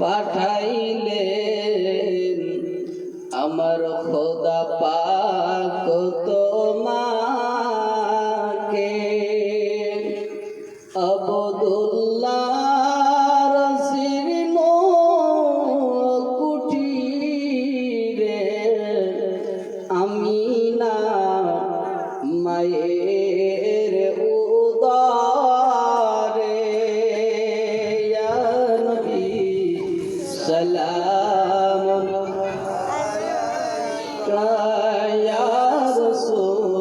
পাঠাইলেন। আমার খোদা পাক ইয়া রাসূল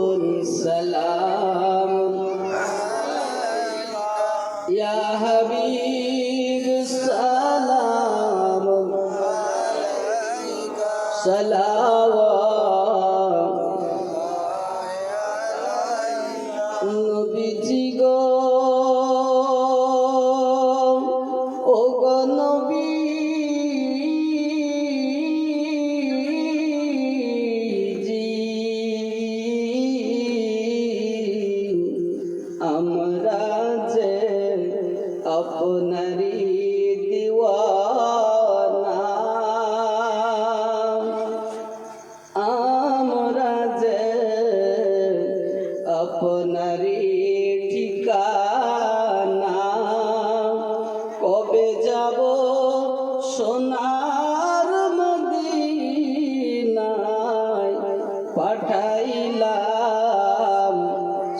পাঠাইলাম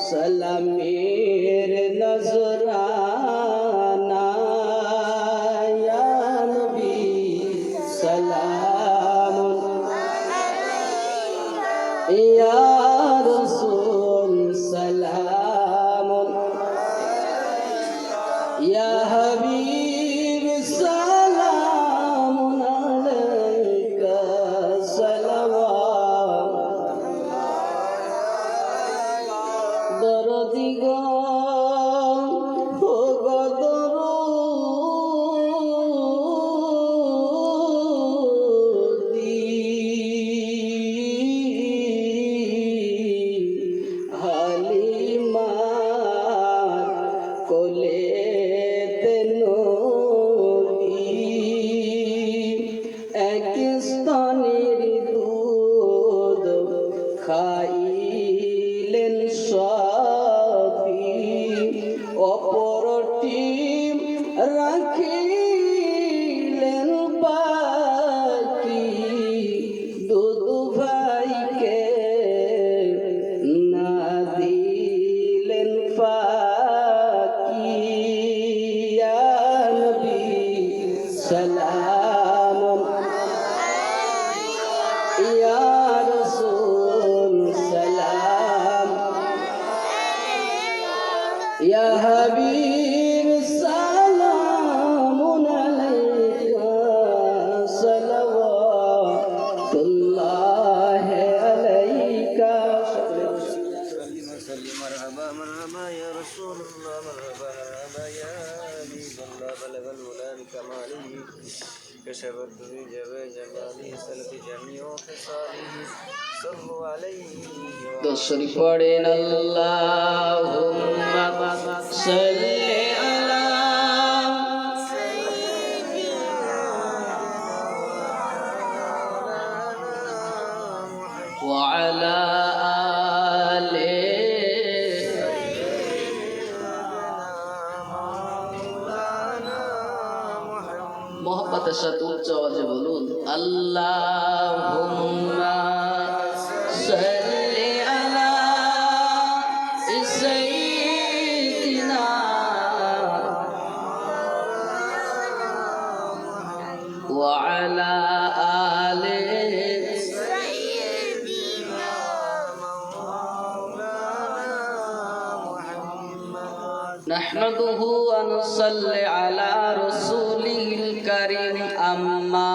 সালামের নজরানা। নবী সালাম। ইয়া দরদি গো ও গো দরদি। হালিমার কোলে এক স্তনের অপরটি রাখিলেন ইয়া হাবিব সালাম আলাইকা সালাওয়াতুল্লাহ আলাইকা مرحبا مرحبا يا رسول الله مرحبا مرحبا يا حبيب الله بلغ الولا بكماله كشف الدر جبى جماله سلك جميع خصاله صلوا عليه দশরি পড়েন আল্লাহুম্মা সাল্লি আলা ওয়া আলা মোহাম্মতের সাথে উচ্চ আওয়াজে বলুন আল্লাহ সাল্লি نحمده ونصلي على رسوله الكريم أما